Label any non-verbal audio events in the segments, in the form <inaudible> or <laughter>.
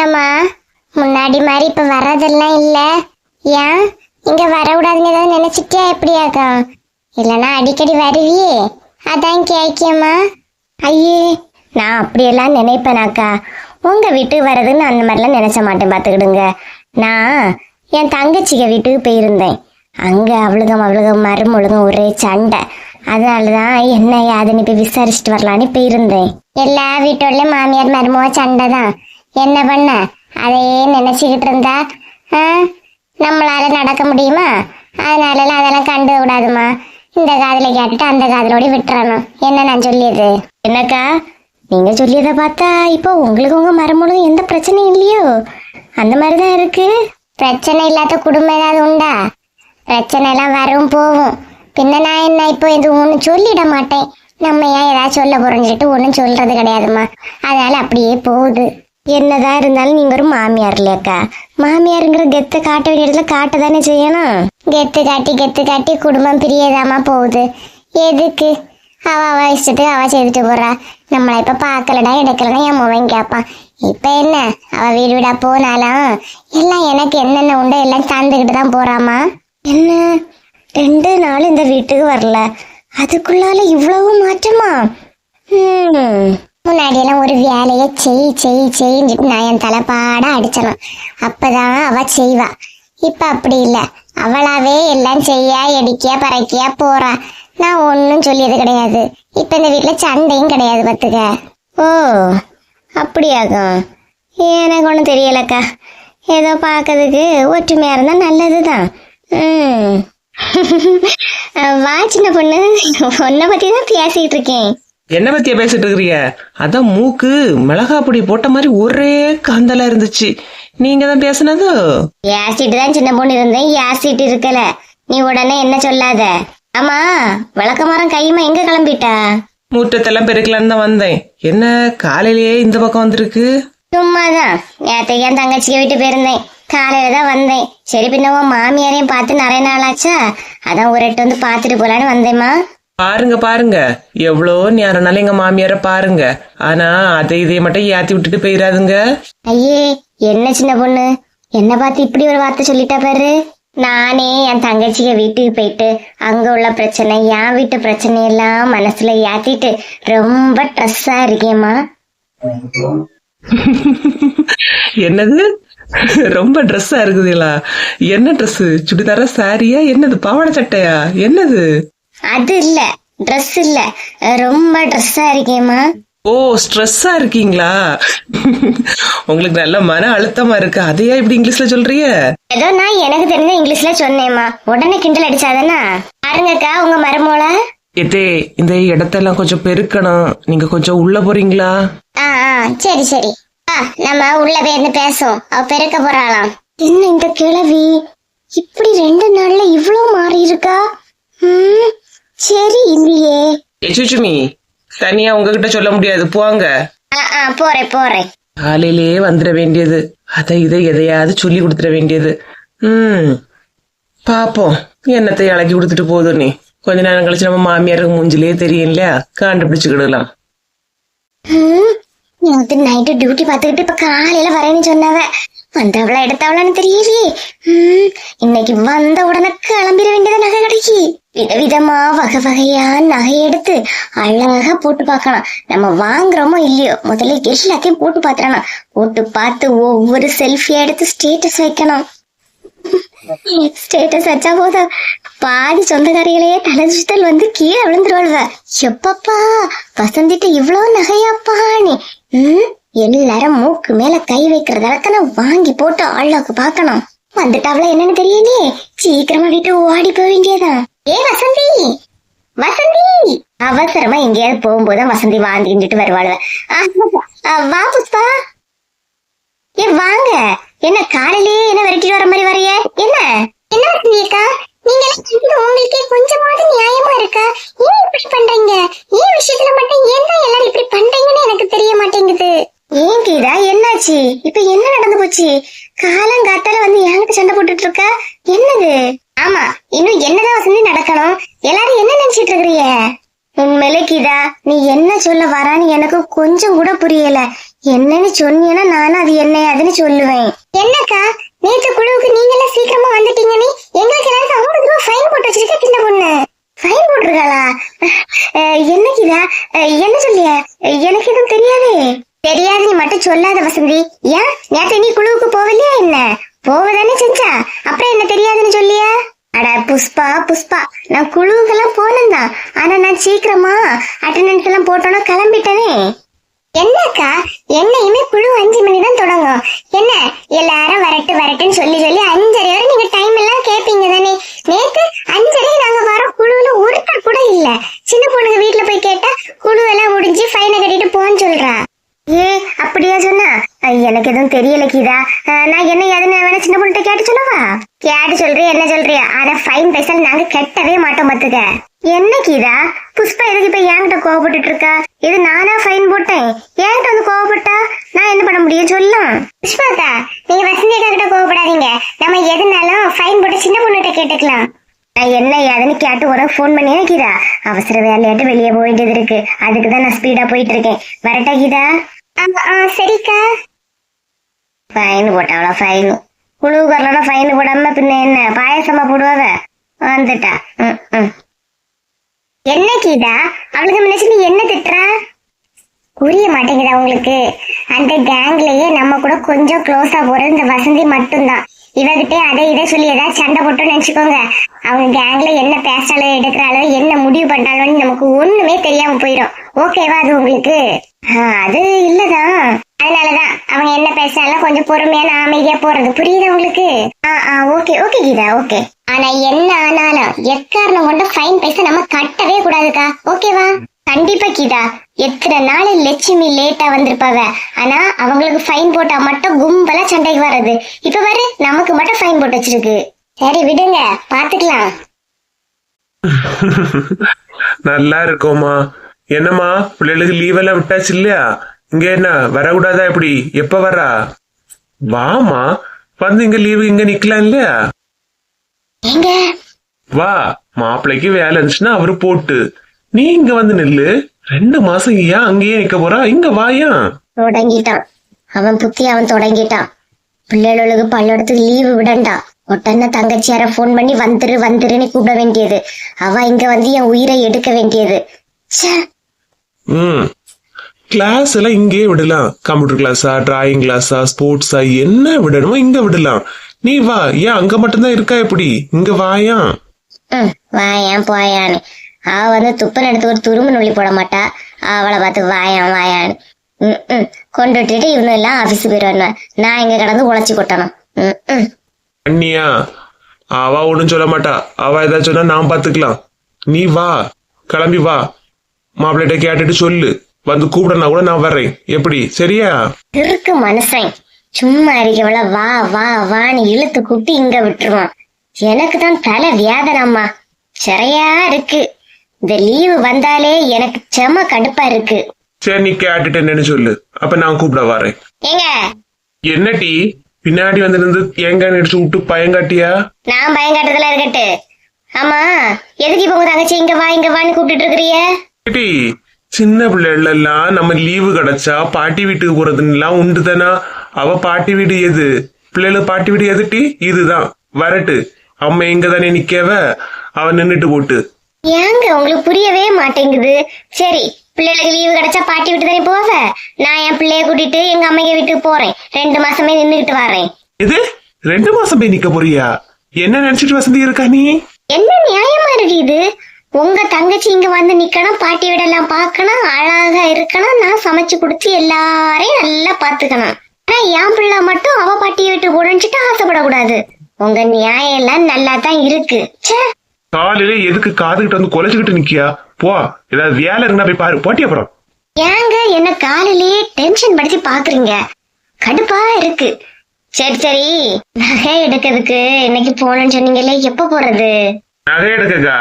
என்னம்மா? முன்னாடி மாதிரி இப்ப வர்றதெல்லாம் இல்ல. ஏன்? இங்க வரக்கூடாதுன்னு ஏதாவது நினைச்சிட்டியா எப்படியாக்கும் இல்லனா அடிக்கடி வருவியே. அதான் கேக்கியம்மா ஐயே நான் அப்படியெல்லாம் நினைப்பேனாக்கா உங்க வீட்டுக்கு வர்றதுன்னு அந்த மாதிரிலாம் நினைச்ச மாட்டேன் பாத்துக்கிடுங்க. நான் என் தங்கச்சிக வீட்டுக்கு போயிருந்தேன். அங்க அவளுகம் அவளுகம் மருமொழுகும் ஒரே சண்டை. அதனாலதான் என்ன யாதுன்னு போய் விசாரிச்சுட்டு வரலான்னு போயிருந்தேன். எல்லா வீட்டோட மாமியார் மருமக சண்டை தான். என்ன பண்ண? அதையே நினைச்சுக்கிட்டு இருந்தா? நம்மளால நடக்க முடியுமா? அதனால அதெல்லாம் கண்டு விடாதுமா. இந்த காதுல கேட்டுட்டு அந்த காதலோட விட்டுறணும். என்ன நான் சொல்லியது? என்னக்கா? நீங்க சொல்லியதை பார்த்தா இப்போ உங்களுக்கு உங்க மருமகளும் எந்த பிரச்சனையும் இல்லையோ? அந்த மாதிரி தான் இருக்கு. பிரச்சனை இல்லாத குடும்பம் ஏதாவது உண்டா? பிரச்சனை எல்லாம் வரும் போகும் பின்ன நான் என்ன இப்போ எதுவும் ஒன்றும் சொல்லிட மாட்டேன். நம்ம ஏன் ஏதாவது சொல்ல போறோம்னு சொல்லிட்டு ஒன்றும் சொல்றது கிடையாதும்மா அதனால அப்படியே போகுது. என்னதான் இருந்தாலும் நீங்க ஒரு மாமியார் இல்லையாக்கா மாமியாருங்கிற கெத்து காட்ட வேண்டிய இடத்துல காட்ட தானே செய்யணும்? கெத்து காட்டி கெத்து காட்டி குடும்பம் பிரியதாமா போகுது. எதுக்கு? அவ அவ இஷ்டத்துக்கு அவ செய்துட்டு போறா. நம்மளை இப்ப பாக்கலடா எடுக்கலடா என் முவன் கேட்பான் இப்ப என்ன? அவ வீடு வீடா போனாலாம் எல்லாம் எனக்கு என்னென்ன உண்டோ எல்லாம் தந்துகிட்டு தான் போறாமா என்ன? ரெண்டு நாள் இந்த வீட்டுக்கு வரல. அதுக்குள்ளால இவ்வளவு மாற்றமா? ஹம். முன்னாடியெல்லாம் ஒரு வேலையை செய் செய் செய்ஞ்சிட்டு நான் என் தலைப்பாட அடிச்சணும் அப்பதான் அவ செய்வா. இப்ப அப்படி இல்லை. அவளாவே எல்லாம் செய்ய எடிக்கியா பறக்கியா போறா. நான் ஒன்னும் சொல்லியது கிடையாது. இப்ப இந்த வீட்டில் சண்டையும் கிடையாது பார்த்துக்க. ஓ அப்படியாகும் எனக்கு ஒன்றும் தெரியலக்கா. ஏதோ பார்க்கறதுக்கு ஒற்றுமையா இருந்தா நல்லதுதான். ம். வா சின்ன பொண்ணு. உன்னை பத்தி தான் பேசிட்டு இருக்கேன். என்ன பத்தியா பேசிட்டு இருக்கிறீங்க? அதான் மூக்கு மிளகா பொடி போட்ட மாதிரி ஒரே காந்தலா இருந்துச்சு. நீங்க தான் பேசுனதோ? ஏசிட்டு தான் சின்ன பொண்ணு இருந்தேன். ஏசிட்டு இருக்கல. நீ உடனே என்ன சொல்லாத? ஆமா விளக்கமாரம் கைமா எங்க கிளம்பிட்டா? முற்றத்தெல்லாம் பெருக்கலான்னு தான் வந்தேன். என்ன காலையிலேயே இந்த பக்கம் வந்திருக்கு? சும்மாதான். நேத்தைக்கு என் தங்கச்சிக்கு வீட்டு போயிருந்தேன். காலையில தான் வந்தேன். சரி பின்ன உன் மாமியாரையும் பார்த்து நிறைய நாள் ஆச்சா அதான் ஒரு எட்டு வந்து பார்த்துட்டு போலான்னு வந்தேம்மா. பாருங்க பாருங்க. எவ்வளோ நேரம்னாலும் எங்க மாமியார பாருங்க. ஆனா அதை இதைய மட்டும் ஏத்தி விட்டுட்டு போயிடாதுங்க ஐயே என்ன சின்ன பொண்ணு? என்ன பார்த்து இப்படி ஒரு வார்த்தை சொல்லிட்டா பாரு. நானே என் தங்கச்சிக வீட்டுக்கு போயிட்டு அங்க உள்ள பிரச்சனை என் வீட்டு பிரச்சனை எல்லாம் மனசுல ஏத்திட்டு ரொம்ப ட்ரெஸ்ஸா இருக்கேம்மா. என்னது? ரொம்ப ட்ரெஸ்ஸா இருக்குதுங்களா? என்ன ட்ரெஸ் சுடிதாரா சாரியா என்னது? பாவாடை சட்டையா? என்னது? அது இல்ல ட்ரெஸ் இல்ல. ரொம்ப ட்ரெஸ்ஸா இருக்கேம்மா. ஓ ஸ்ட்ரெஸ்ஸா இருக்கீங்களா? உங்களுக்கு நல்ல மன அழுத்தமா இருக்கு. அதையா இப்படி இங்கிலீஷ்ல சொல்றீங்க? ஏதோ நான் எனக்கு தெரிஞ்ச இங்கிலீஷ்ல சொன்னேம்மா. உடனே கிண்டல் அடிச்சாதானா? பாருங்கக்கா உங்க மருமோள. எத்தே இந்த இடத்தெல்லாம் கொஞ்சம் பெருக்கணும். நீங்க கொஞ்சம் உள்ள போறீங்களா? ஆ ஆ சரி சரி. ஆ நம்ம உள்ள போய் இருந்து பேசுவோம். அவ பெருக்க போறாளாம். என்ன இந்த கிழவி? இப்படி ரெண்டு நாள்ல இவ்ளோ மாறி இருக்கா ம்? சரி இல்லையே எச்சுச்சுமி தனியா உங்ககிட்ட சொல்ல முடியாது. போங்க. போறேன் போறேன். காலையிலேயே வந்துட வேண்டியது. அதை இதை எதையாவது சொல்லி கொடுத்துட வேண்டியது. ம். பாப்போம். என்னத்தை இறக்கி கொடுத்துட்டு போதும் நீ கொஞ்ச நேரம் கழிச்சு நம்ம மாமியாருக்கு மூஞ்சிலே தெரியும் இல்லையா கண்டுபிடிச்சுக்கிடலாம் நேத்து நைட்டு டியூட்டி பார்த்துக்கிட்டு இப்ப காலையில வரேன்னு சொன்னவ. வந்தவளா எடுத்தவளான்னு தெரியலையே. இன்னைக்கு வந்த உடனே கிளம்பிட வேண்டியது நகை கடைக்கு விதவிதமா வகை வகையா நகை எடுத்து அழகா போட்டு பார்க்கலாம். நம்ம வாங்குறோமோ இல்லையோ முதல்ல எல்லாத்தையும் போட்டு பாத்துறணும் போட்டு பார்த்து ஒவ்வொரு செல்ஃபி எடுத்து ஸ்டேட்டஸ் வைக்கணும். ஸ்டேட்டஸ் வச்சா போதும். பாதி சொந்தக்காரிகளையே தலை சுத்தல் வந்து கீழே விழுந்துருவாள்வ. எப்பப்பா வசந்திட்டு இவ்வளவு நகையாப்பா நீ? எல்லாரும் மூக்கு மேல கை வைக்கிற அளவுக்கு நான் வாங்கி போட்டு ஆளுக்கு பார்க்கணும். வந்துட்டாவளா என்னன்னு தெரியலையே. சீக்கிரமா விட்டு ஓடி போக வேண்டியதான் ஏ வசந்தி! வசந்தி! அவசரமா எங்கேயாவது போகும்போது வசந்தி வாந்திட்டு வருவாளுவ. வா புஷ்பா. ஏ வாங்க. என்ன காலையிலேயே என்ன விரட்டிட்டு வர மாதிரி வரைய என்ன என்ன வசந்தியக்கா நீங்க எல்லாம் உங்களுக்கே கொஞ்சமாவது நியாயமா இருக்கா ஏன் இப்படி பண்றீங்க ஏன் விஷயத்துல மட்டும் ஏன் தான் எல்லாரும் இப்படி பண்றீங்கன்னு எனக்கு தெரிய மாட்டேங்குது ஏன் கீதா என்னாச்சு இப்ப என்ன நடந்து போச்சு காலங்காத்தால வந்து என்கிட்ட சண்டை போட்டுட்டு இருக்க என்னது ஆமா இன்னும் என்னதான் வசந்தி நடக்கணும் எல்லாரும் என்ன நினைச்சிட்டு நீ என்ன சொல்ல வரான்னு எனக்கு கொஞ்சம் கூட புரியல. என்னன்னு சொன்னீங்கன்னா நானும் அது என்ன அதுன்னு சொல்லுவேன். என்னக்கா? நேற்று குழுவுக்கு நீங்க எல்லாம் சீக்கிரமா வந்துட்டீங்க நீ. எங்களுக்கு எல்லாருக்கும் ஐம்பது ரூபாய் ஃபைன் போட்டு வச்சிருக்க சின்ன பொண்ணு. ஃபைன் போட்டிருக்காளா? அஹ், என்னக்கு இதா? அஹ், என்ன சொல்லிய? எனக்கு எதுவும் தெரியாதே. தெரியாது நீ மட்டும் சொல்லாத வசந்தி. ஏன்? நேற்று நீ குழுவுக்கு போகலையா என்ன? போவதானே செஞ்சா. அப்புறம் என்ன தெரியாதுன்னு சொல்லியா? அட புஷ்பா புஷ்பா. நான் குழுவுக்கெல்லாம் போனேன்தான் ஆனா சீக்கிரமா அட்டண்டன்ஸ் எல்லாம் போட்டோன்னா கிளம்பிட்டனே. என்னக்கா? என்னையுமே குழு அஞ்சு மணி தான் தொடங்கும். என்ன? எல்லாரும் வரட்டு வரட்டுன்னு சொல்லி சொல்லி அஞ்சரை வரை நீங்க டைம் எல்லாம் கேப்பீங்க தானே. நேத்து அஞ்சரை நாங்க வர குழுவுல ஒருத்தர் கூட இல்ல. சின்ன பொண்ணுங்க வீட்டுல போய் கேட்டா குழு எல்லாம் முடிஞ்சு ஃபைனை கட்டிட்டு போன்னு சொல்றா. ஏ அப்படியா சொன்னா? எனக்கு எதுவும் தெரியல கீதா. நான் என்ன எதுன்னு வேணா சின்ன பொண்ணுகிட்ட கேட்டு சொல்லவா? கேட்டு சொல்றியா என்ன சொல்றியா? ஆனா ஃபைன் பைசா நாங்க கட்டவே மாட்டோம் பாத்துக்க என்ன கீதா? புஷ்பா எதுக்கு இப்ப என்கிட்ட கோவப்பட்டுட்டு இருக்கா இது நானா ஃபைன் போட்டேன். என்கிட்ட வந்து கோவப்பட்டா நான் என்ன பண்ண முடியும்? சொல்லும் புஷ்பாக்கா நீங்க வசந்தி கிட்ட கோவப்படாதீங்க. நம்ம எதுனாலும் ஃபைன் போட்டு சின்ன பொண்ணுகிட்ட கேட்டுக்கலாம். நான் என்ன ஏதுன்னு கேட்டு உனக்கு ஃபோன் பண்ணியா கீதா? அவசர வேலையாட்டு வெளியே போக வேண்டியது இருக்கு. அதுக்கு தான் நான் ஸ்பீடா போயிட்டு இருக்கேன் வரட்டா கீதா? சரிக்கா. ஃபைன் போட்டாவளா ஃபைன் குழு ஃபைன் போடாம பின்ன என்ன பாயசமா போடுவாவ வந்துட்டா என்ன கீதா அவளுக்கு முன்னாடி நீ என்ன திட்டுற புரிய மாட்டேங்குதா உங்களுக்கு அந்த கேங்லயே நம்ம கூட கொஞ்சம் க்ளோஸா போறது இந்த வசந்தி மட்டும்தான் இவகிட்டே அதை இதை சொல்லி ஏதாவது சண்டை போட்டோம்னு நினைச்சுக்கோங்க அவங்க கேங்ல என்ன பேசாலோ எடுக்கிறாலோ என்ன முடிவு பண்ணாலோன்னு நமக்கு ஒண்ணுமே தெரியாம போயிடும் ஓகேவா அது உங்களுக்கு அது இல்லதான் அதனாலதான் அவங்க என்ன பேசினாலும் கொஞ்சம் பொறுமையா நான் அமைதியா போறது. புரியுதா உங்களுக்கு? ஆ ஆ ஓகே ஓகே கீதா ஓகே ஆனா என்ன ஆனாலும் எக்காரணம் கொண்டு ஃபைன் பைசா நம்ம கட்டவே கூடாதுக்கா. ஓகேவா கண்டிப்பா கீதா. எத்தனை நாள் லட்சுமி லேட்டா வந்திருப்பாவ. ஆனா அவங்களுக்கு ஃபைன் போட்டா மட்டும் கும்பலா சண்டைக்கு வர்றது. இப்ப பாரு நமக்கு மட்டும் ஃபைன் போட்டு வச்சிருக்கு. சரி விடுங்க. பாத்துக்கலாம். <laughs> நல்லா இருக்கோமா என்னம்மா பிள்ளைகளுக்கு லீவ் எல்லாம் விட்டாச்சு இல்லையா? இங்க என்ன வரக்கூடாதா எப்படி எப்ப வரா வாமா வந்து இங்க லீவு இங்க நிக்கலாம் இல்லையா? வா மாப்பிள்ளைக்கு வேலை இருந்துச்சுன்னா அவரு போட்டு. நீ இங்க வந்து நில்லு. ரெண்டு மாசம் ஏன் அங்கேயே நிக்க போறா. இங்க வாயா. தொடங்கிட்டான். அவன் புத்தி அவன் தொடங்கிட்டான். பிள்ளைகளுக்கு பல்லடத்துக்கு லீவு விடண்டா. உடனே தங்கச்சியார ஃபோன் பண்ணி வந்துரு வந்துருன்னு கூப்பிட வேண்டியது. அவ இங்க வந்து என் உயிரை எடுக்க வேண்டியது. ம். கிளாஸ் எல்லாம் இங்கேயே விடலாம். கம்ப்யூட்டர் கிளாஸா டிராயிங் கிளாஸா ஸ்போர்ட்ஸா என்ன விடணுமோ இங்க விடலாம். நீ வா. ஏன் அங்க மட்டும்தான் இருக்கா எப்படி? இங்க வாயா. வாயான் போயான்னு. அவ வந்து துப்பன் எடுத்து ஒரு துரும்பு நுள்ளி போட மாட்டா. அவளை பார்த்து வாயான் வாயான்னு. ம் கொண்டு விட்டுட்டு இவனு எல்லாம் ஆபீஸ் போயிடுவான் நான் இங்க கிடந்து உழைச்சி கொட்டணும். அண்ணியா அவ ஒண்ணும் சொல்ல மாட்டா. அவ ஏதாச்சும் சொன்னா நான் பாத்துக்கலாம் நீ வா. கிளம்பி வா. மாப்பிள்ளைகிட்ட கேட்டுட்டு சொல்லு. வந்து கூப்பிடனா கூட நான் வர்றேன். எப்படி? சரியா? இருக்கு மனுஷன். சும்மா இருக்கவள வா வா வான்னு இழுத்து கூட்டி இங்க விட்டுருவான். எனக்கு தான் தலை வியாதனம்மா சரியா இருக்கு. இந்த லீவு வந்தாலே எனக்கு செம கடுப்பா இருக்கு. சரி நீ கேட்டுட்டு என்னன்னு சொல்லு. அப்ப நான் கூப்பிட வரேன். ஏங்க? என்ன டீ? பின்னாடி வந்து நின்று தேங்காய் அடிச்சு விட்டு பயங்காட்டியா நான் பயங்காட்டதுல இருக்கட்டு ஆமா எதுக்கு இப்ப உங்க தங்கச்சி இங்க வா இங்க வான்னு கூப்பிட்டு இருக்கிறிய? டி சின்ன பிள்ளைகள் எல்லாம் நம்ம லீவு கிடைச்சா பாட்டி வீட்டுக்கு போறதுலாம் உண்டு தானா அவ பாட்டி வீடு எது? பிள்ளைகளுக்கு பாட்டி வீடு எது டி இதுதான். வரட்டு. அம்மா எங்க தானே நிக்கவ? அவ நின்னுட்டு போட்டு. ஏங்க உங்களுக்கு புரியவே மாட்டேங்குது. சரி பிள்ளைகளுக்கு லீவு கிடைச்சா பாட்டி விட்டு தானே போவ? நான் என் பிள்ளைய கூட்டிட்டு எங்க அம்மைய வீட்டுக்கு போறேன். ரெண்டு மாசமே நின்னுகிட்டு வரேன். இது ரெண்டு மாசம் போய் நிக்க போறியா? என்ன நினைச்சிட்டு வசந்தி இருக்கா நீ? என்ன நியாயமா இருக்கு இது? உங்க தங்கச்சி இங்க வந்து நிக்கணும் பாட்டி வீடெல்லாம் பார்க்கணும் அழகா இருக்கணும் நான் சமைச்சு கொடுத்து எல்லாரையும் நல்லா பாத்துக்கணும் ஆனா என் பிள்ளை மட்டும் அவ பாட்டி வீட்டு போடணுச்சுட்டு ஆசைப்படக்கூடாது. உங்க நியாயம் எல்லாம் நல்லா தான் இருக்கு காலையில எதுக்கு காதுகிட்ட வந்து குலைச்சுக்கிட்டு நிக்கியா? போ ஏதாவது வேலை இருந்தா போய் பாரு போட்டி அப்புறம். ஏங்க என்ன காலையிலேயே டென்ஷன் படுத்தி பாக்குறீங்க கடுப்பா இருக்கு. சரி சரி. நகை எடுக்கிறதுக்கு இன்னைக்கு போகணும்னு சொன்னீங்களே எப்ப போறது? நகை எடுக்கக்கா.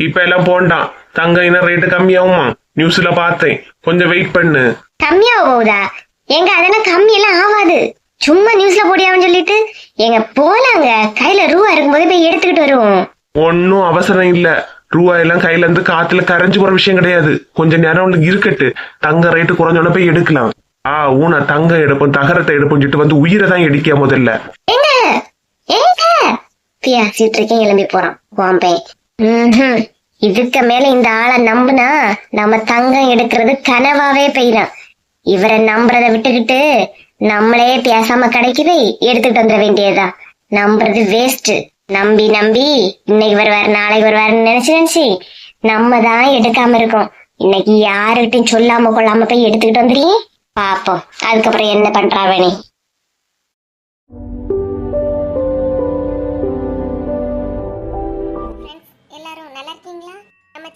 இப்ப எல்லாம் போண்டாம் தங்கம் இன்னும் ரேட்டு கம்மியாகுமா நியூஸ்ல பார்த்தேன். கொஞ்சம் வெயிட் பண்ணு. கம்மியா போகுதா எங்க அதெல்லாம் கம்மி எல்லாம் ஆகாது சும்மா நியூஸ்ல போடியான்னு சொல்லிட்டு எங்க போலாங்க. கையில ரூபா இருக்கும்போது போய் எடுத்துக்கிட்டு வருவோம். ஒன்னும் அவசரம் இல்ல. ரூபாய் எல்லாம் கையில இருந்து காத்துல கரைஞ்சு போற விஷயம் கிடையாது. கொஞ்ச நேரம் உங்களுக்கு இருக்கட்டு. தங்க ரேட்டு குறைஞ்சோட போய் எடுக்கலாம். ஆ ஊனா தங்கம் எடுப்போம் தகரத்தை எடுப்போம் சொல்லிட்டு வந்து உயிரை தான் எடுக்க முதல்ல? எங்க எங்க பேசிட்டு இருக்கேன் எழும்பி போறான். ம்ஹும். இதுக்கு மேல இந்த ஆளை நம்புனா நம்ம தங்கம் எடுக்கிறது கனவாவே பெய்யும் இவரை நம்புறத விட்டுக்கிட்டு நம்மளே பேசாம கிடைக்குது எடுத்துட்டு வந்துட வேண்டியதா நம்புறது வேஸ்ட் நம்பி நம்பி இன்னைக்கு வருவார் நாளைக்கு வருவாருன்னு நினைச்சு நினைச்சு நம்ம தான் எடுக்காம இருக்கோம். இன்னைக்கு யாருகிட்டையும் சொல்லாம கொள்ளாம போய் எடுத்துக்கிட்டு வந்துடுறீங்க பாப்போம். அதுக்கப்புறம் என்ன பண்றாவே நீ